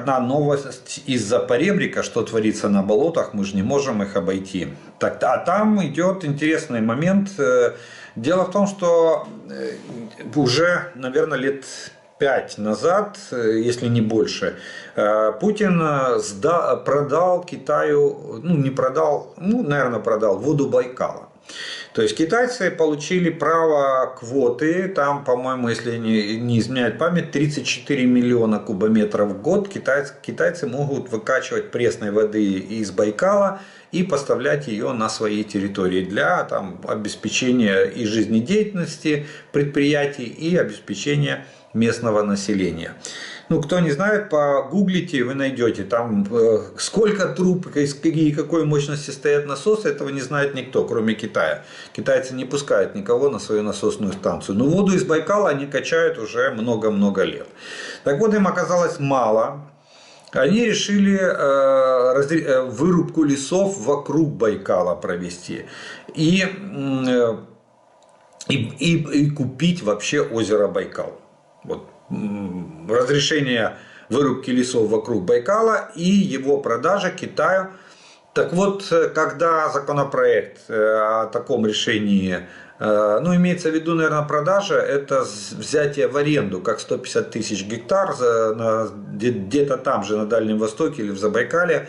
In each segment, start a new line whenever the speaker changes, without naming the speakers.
одна новость из-за поребрика, что творится на болотах, мы же не можем их обойти. Так, а там идет интересный момент. Э, дело в том, что э, уже, наверное, лет пять назад, э, если не больше, Путин продал Китаю, ну не продал, ну, наверное, продал воду Байкала. То есть китайцы получили право квоты, там, по-моему, если не, не изменяет память, 34 миллиона кубометров в год китайцы, китайцы могут выкачивать пресной воды из Байкала и поставлять ее на свои территории для там, обеспечения и жизнедеятельности предприятий, и обеспечения местного населения. Ну, кто не знает, погуглите, вы найдете там э, сколько труб и какой мощности стоят насосы, этого не знает никто, кроме Китая. Китайцы не пускают никого на свою насосную станцию. Но воду из Байкала они качают уже много-много лет. Так вот, им оказалось мало. Они решили э, э, вырубку лесов вокруг Байкала провести. И, и, и, и купить вообще озеро Байкал. Разрешение вырубки лесов вокруг Байкала и его продажа Китаю. Так вот, когда законопроект э, о таком решении, э, ну, имеется в виду, наверное, продажа, это взятие в аренду, как 150 тысяч гектар где-то там же, на Дальнем Востоке или в Забайкале, Э,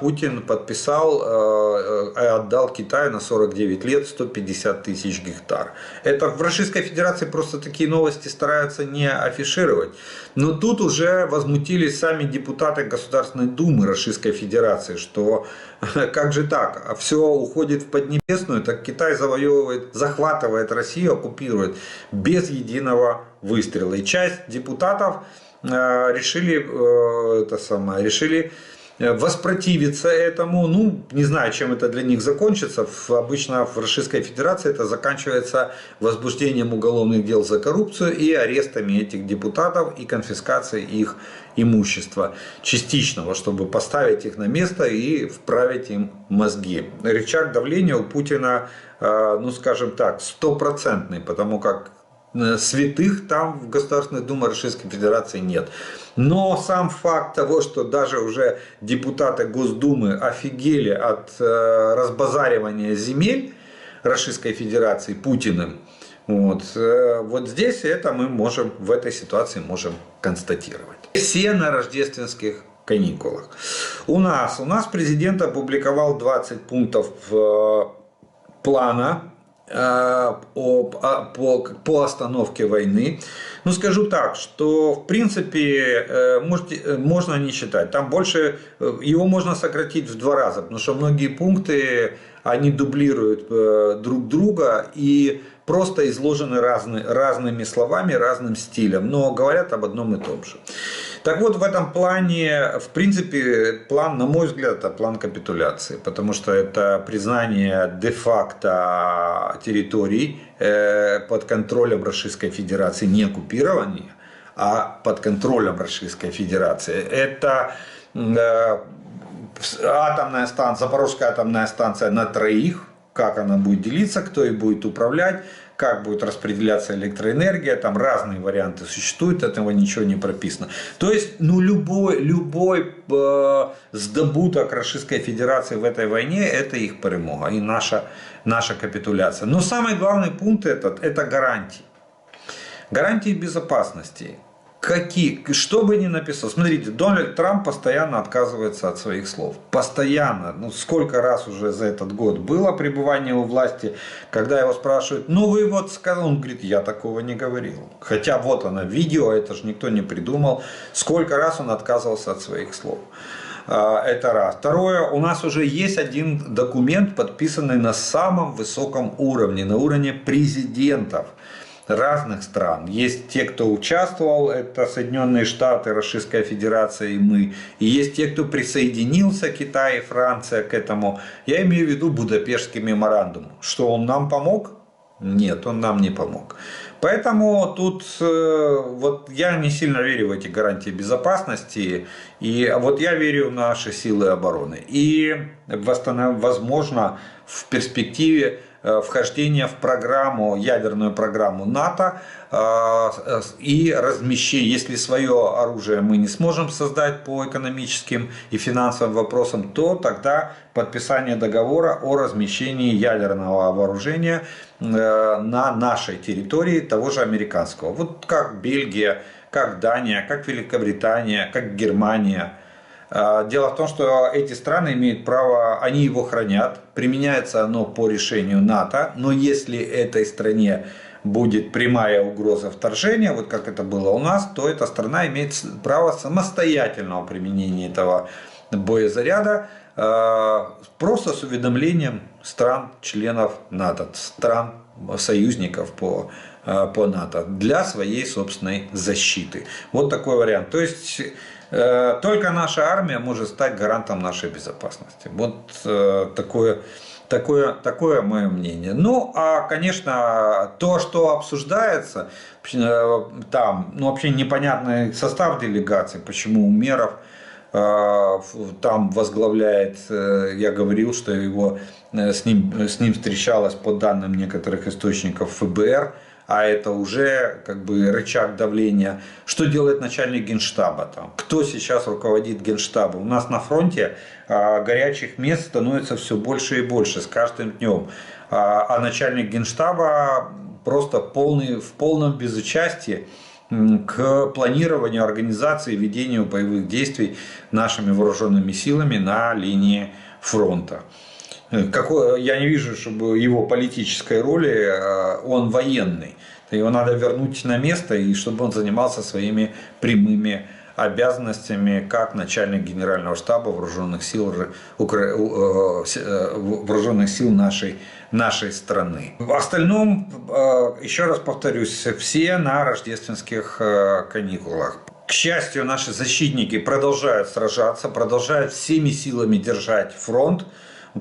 Путин подписал э, э, и отдал Китаю на 49 лет 150 тысяч гектар. Это в Российской Федерации просто такие новости стараются не афишировать. Но тут уже возмутились сами депутаты Государственной Думы Российской Федерации, что как же так, все уходит в Поднебесную, так Китай завоевывает, захватывает Россию, оккупирует без единого выстрела. И часть депутатов решили, это самое, решили Э, воспротивиться этому. Ну, не знаю, чем это для них закончится. Обычно в Российской Федерации это заканчивается возбуждением уголовных дел за коррупцию и арестами этих депутатов и конфискацией их имущества частичного, чтобы поставить их на место и вправить им мозги. Рычаг давления у Путина, э, ну скажем так, стопроцентный, потому как Э, святых там в Государственной Думе Российской Федерации нет. Но сам факт того, что даже уже депутаты Госдумы офигели от э, разбазаривания земель Российской Федерации Путиным, вот, э, вот здесь это мы можем, в этой ситуации можем констатировать. Все на рождественских каникулах. У нас, у нас президент опубликовал 20 пунктов плана Э, по, по, по остановке войны. Ну, скажу так, что в принципе э, можете, э, можно не считать. Там больше, его можно сократить в два раза, потому что многие пункты, они дублируют друг друга и просто изложены разны, разными словами, разным стилем, но говорят об одном и том же. Так вот, в этом плане, в принципе, план, на мой взгляд, это план капитуляции, потому что это признание де-факто территорий э, под контролем Российской Федерации, не оккупирования, а под контролем Российской Федерации. Это э, атомная станция, Запорожская атомная станция на троих, как она будет делиться, кто ей будет управлять, как будет распределяться электроэнергия, там разные варианты существуют, этого ничего не прописано. То есть, ну, любой, любой э, сдобуток Российской Федерации в этой войне, это их перемога и наша, наша капитуляция. Но самый главный пункт этот, это гарантии. Гарантии безопасности. Какие, что бы ни написал. Смотрите, Дональд Трамп постоянно отказывается от своих слов. Постоянно. Ну, сколько раз уже за этот год было пребывание у власти, когда его спрашивают, ну вы вот сказал, он говорит, я такого не говорил. Хотя вот оно, видео, это же никто не придумал. Сколько раз он отказывался от своих слов. А, это раз. Второе, у нас уже есть один документ, подписанный на самом высоком уровне, на уровне президентов разных стран. Есть те, кто участвовал, это Соединенные Штаты, Российская Федерация и мы. И есть те, кто присоединился, Китай и Франция к этому. Я имею в виду Будапештский меморандум. Что он нам помог? Нет, он нам не помог. Поэтому тут э, вот я не сильно верю в эти гарантии безопасности. И вот я верю в наши силы обороны. И возможно в перспективе вхождения в программу, ядерную программу НАТО э, с- и размещение, если свое оружие мы не сможем создать по экономическим и финансовым вопросам, то тогда подписание договора о размещении ядерного вооружения э, на нашей территории того же американского. Вот как Бельгия, как Дания, как Великобритания, как Германия. А, Дело в том, что эти страны имеют право, они его хранят, применяется оно по решению НАТО, но если этой стране будет прямая угроза вторжения, вот как это было у нас, то эта страна имеет право самостоятельного применения этого боезаряда э, просто с уведомлением стран, членов НАТО, стран, союзников по, э, по НАТО для своей собственной защиты. Вот такой вариант. То есть только наша армия может стать гарантом нашей безопасности. Вот э, такое, такое, такое мое мнение. Ну, а, конечно, то, что обсуждается, э, там, ну, вообще непонятный состав делегации, почему Умеров э, там возглавляет, э, я говорил, что его э, с ним, с ним встречалась по данным некоторых источников ФБР, а это уже как бы рычаг давления. Что делает начальник генштаба там? Кто сейчас руководит генштабом? У нас на фронте а, горячих мест становится все больше и больше с каждым днем. А, а начальник генштаба просто полный, в полном безучастии к планированию, организации, ведению боевых действий нашими вооруженными силами на линии фронта. Какой, я не вижу, чтобы его политической роли, э, он военный. Его надо вернуть на место, и чтобы он занимался своими прямыми обязанностями как начальник генерального штаба вооруженных сил, Укра- э, э, вооруженных сил нашей, нашей страны. В остальном, э, еще раз повторюсь, все на рождественских э, каникулах. К счастью, наши защитники продолжают сражаться, продолжают всеми силами держать фронт.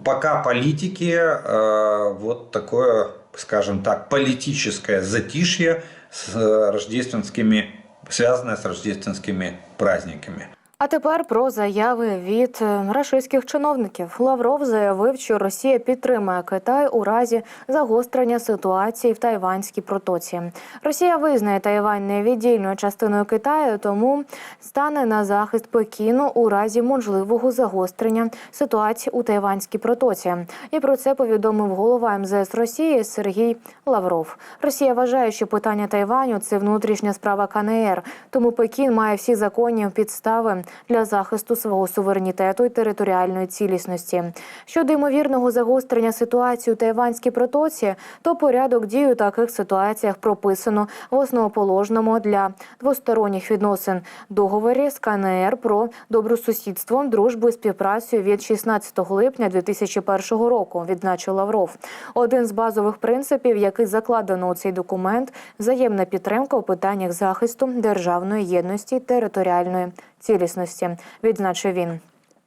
Пока политики э, вот такое, скажем так, политическое затишье с э, рождественскими, связанное с рождественскими праздниками.
А тепер про заяви від е, рашистських чиновників. Лавров заявив, що Росія підтримує Китай у разі загострення ситуації в Тайванській протоці. Росія визнає Тайвань невіддільною частиною Китаю, тому стане на захист Пекіну у разі можливого загострення ситуації у Тайванській протоці. І про це повідомив голова МЗС Росії Сергій Лавров. Росія вважає, що питання Тайваню це внутрішня справа КНР, тому Пекін має всі законні підстави для захисту свого суверенітету і територіальної цілісності. Щодо ймовірного загострення ситуації у Тайванській протоці, то порядок дій у таких ситуаціях прописано в основоположному для двосторонніх відносин договорі з КНР про добросусідство, дружбу і співпрацю від 16 липня 2001 року, відзначив Лавров. Один з базових принципів, який закладено у цей документ, взаємна підтримка у питаннях захисту державної єдності територіальної цілісності, відзначив він.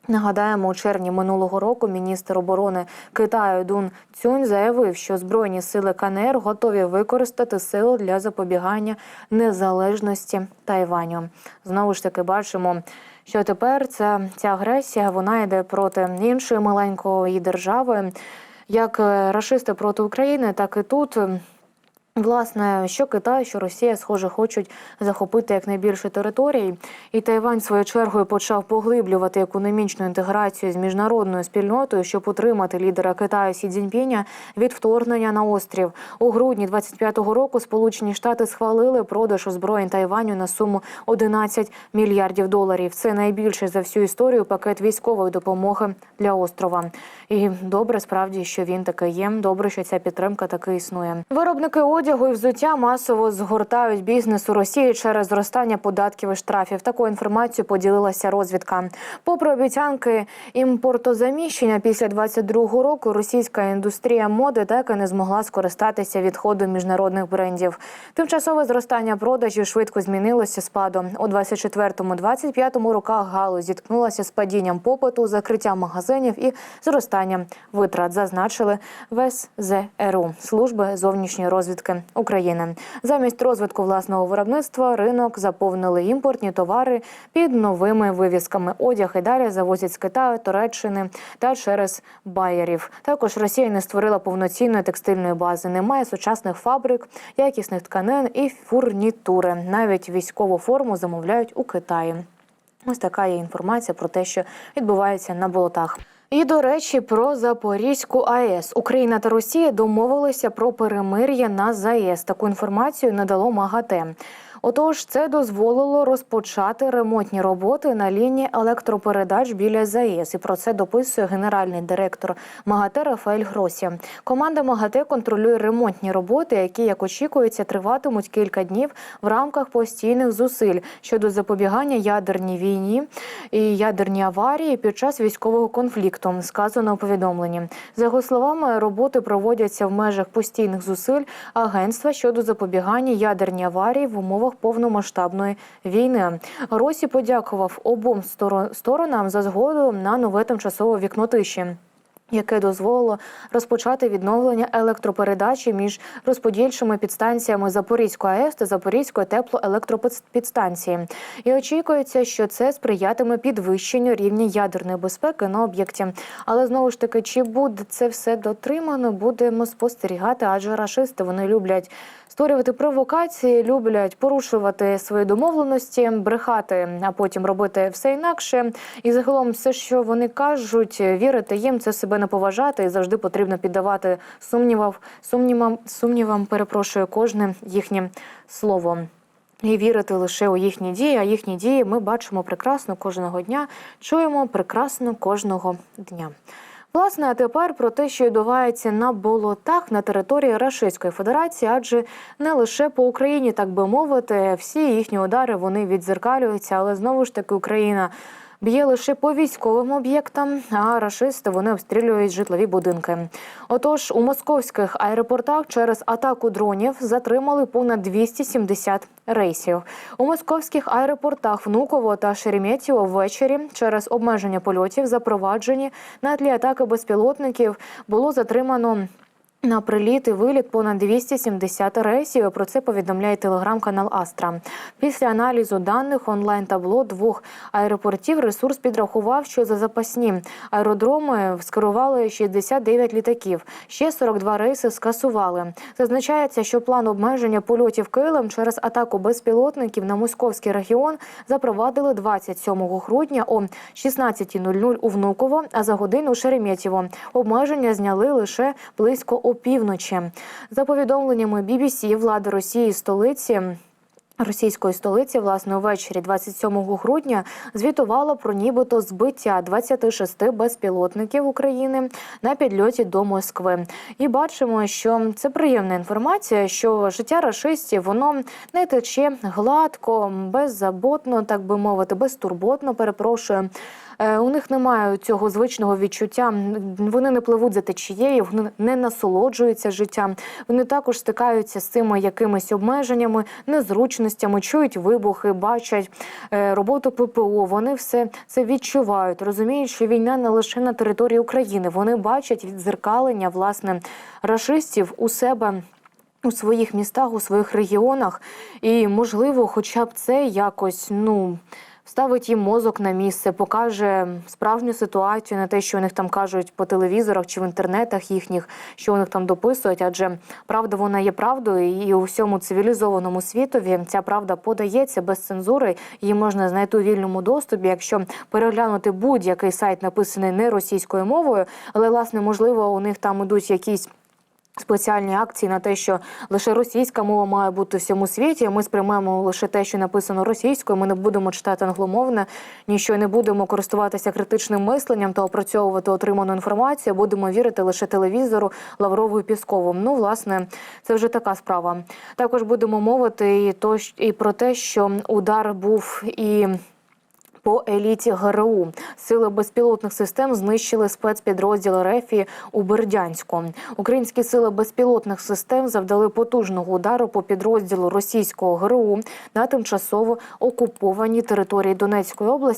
Нагадаємо, у червні минулого року міністр оборони Китаю Дун Цюнь заявив, що збройні сили КНР готові використати сили для запобігання незалежності Тайваню. Знову ж таки, бачимо, що тепер ця, ця агресія вона йде проти іншої маленької держави, як е, рашисти проти України, так і тут. Власне, що Китай, що Росія, схоже, хочуть захопити якнайбільше територій, і Тайвань своєю чергою почав поглиблювати економічну інтеграцію з міжнародною спільнотою, щоб утримати лідера Китаю Сі Цзіньпіня від вторгнення на острів. У грудні 25-го року Сполучені Штати схвалили продаж озброєнь Тайваню на суму 11 мільярдів доларів. Це найбільший за всю історію пакет військової допомоги для острова. І добре справді, що він таки є. Добре, що ця підтримка таки існує. Виробники одягу і взуття масово згортають бізнес у Росії через зростання податків і штрафів. Таку інформацію поділилася розвідка. Попри обіцянки імпортозаміщення після 22-го року, російська індустрія моди так і не змогла скористатися відходом міжнародних брендів. Тимчасове зростання продажів швидко змінилося спадом. У 24-25 роках галузь зіткнулася з падінням попиту, закриттям магазинів і зростанням витрат, зазначили в СЗРУ служби зовнішньої розвідки України. Замість розвитку власного виробництва ринок заповнили імпортні товари під новими вивісками. Одяг і далі завозять з Китаю, Туреччини та через байерів. Також Росія не створила повноцінної текстильної бази. Немає сучасних фабрик, якісних тканин і фурнітури. Навіть військову форму замовляють у Китаї. Ось така є інформація про те, що відбувається на болотах. І до речі, про Запорізьку АЕС Україна та Росія домовилися про перемир'я на ЗАЕС. Таку інформацію надало МАГАТЕ. Отож, це дозволило розпочати ремонтні роботи на лінії електропередач біля ЗАЕС. І про це дописує генеральний директор МАГАТЕ Рафаель Гросі. Команда МАГАТЕ контролює ремонтні роботи, які, як очікується, триватимуть кілька днів в рамках постійних зусиль щодо запобігання ядерній війні і ядерній аварії під час військового конфлікту. Сказано у повідомленні. За його словами, роботи проводяться в межах постійних зусиль агентства щодо запобігання ядерній аварії в умовах повномасштабної війни. Росі подякував обом сторо- сторонам за згоду на нове тимчасове вікно тиші. Яке дозволило розпочати відновлення електропередачі між розподільчими підстанціями Запорізької АЕС та Запорізької теплоелектропідстанції. І очікується, що це сприятиме підвищенню рівня ядерної безпеки на об'єкті. Але знову ж таки, чи буде це все дотримано, будемо спостерігати, адже рашисти вони люблять створювати провокації, люблять порушувати свої домовленості, брехати, а потім робити все інакше. І загалом, все, що вони кажуть, вірити їм, це себе не поважати, і завжди потрібно піддавати сумнівам, сумнівам, сумнівам, перепрошую, кожне їхнє слово. І вірити лише у їхні дії, а їхні дії ми бачимо прекрасно кожного дня, чуємо прекрасно кожного дня. Власне, а тепер про те, що відбувається на болотах на території Рашистської Федерації, адже не лише по Україні, так би мовити, всі їхні удари вони відзеркалюються, але знову ж таки Україна. Б'є лише по військовим об'єктам, а рашисти вони обстрілюють житлові будинки. Отож, у московських аеропортах через атаку дронів затримали понад 270 рейсів. У московських аеропортах Внуково та Шереметьєво ввечері через обмеження польотів, запроваджені на тлі атаки безпілотників, було затримано. На приліт і виліт понад 270 рейсів. Про це повідомляє телеграм-канал Астра. Після аналізу даних онлайн табло двох аеропортів ресурс підрахував, що за запасні аеродроми скерували 69 літаків. Ще 42 рейси скасували. Зазначається, що план обмеження польотів Килим через атаку безпілотників на московський регіон запровадили 27 грудня о 16.00 у Внуково, а за годину у Шереметьєво. Обмеження зняли лише близько опівночі. За повідомленнями BBC, влада Росії столиці. Російської столиці, власне, увечері 27 грудня звітувала про нібито збиття 26 безпілотників України на підльоті до Москви. І бачимо, що це приємна інформація, що життя рашистів воно не тече гладко, беззаботно, так би мовити, безтурботно. Перепрошую. Е, У них немає цього звичного відчуття. Вони не пливуть за течією, вони не насолоджуються життям. Вони також стикаються з цими якимись обмеженнями, незручностями, чують вибухи, бачать е, роботу ППО. Вони все це відчувають. Розуміють, що війна не лише на території України. Вони бачать відзеркалення власне рашистів у себе. У своїх містах, у своїх регіонах, і можливо, хоча б це якось ну вставить їм мозок на місце, покаже справжню ситуацію, не те, що у них там кажуть по телевізорах чи в інтернетах їхніх, що у них там дописують. Адже правда вона є правдою, і у всьому цивілізованому світові ця правда подається без цензури. Її можна знайти у вільному доступі, якщо переглянути будь-який сайт, написаний не російською мовою, але власне можливо у них там ідуть якісь. Спеціальні акції на те, що лише російська мова має бути в всьому світі. Ми сприймаємо лише те, що написано російською. Ми не будемо читати англомовне, ніщо не будемо користуватися критичним мисленням та опрацьовувати отриману інформацію. Будемо вірити лише телевізору Лаврову і Піскову. Ну, власне, це вже така справа. Також будемо мовити і то і про те, що удар був і по еліті ГРУ. Сили безпілотних систем знищили спецпідрозділ Рефі у Бердянську. Українські сили безпілотних систем завдали потужного удару по підрозділу російського ГРУ на тимчасово окупованій території Донецької області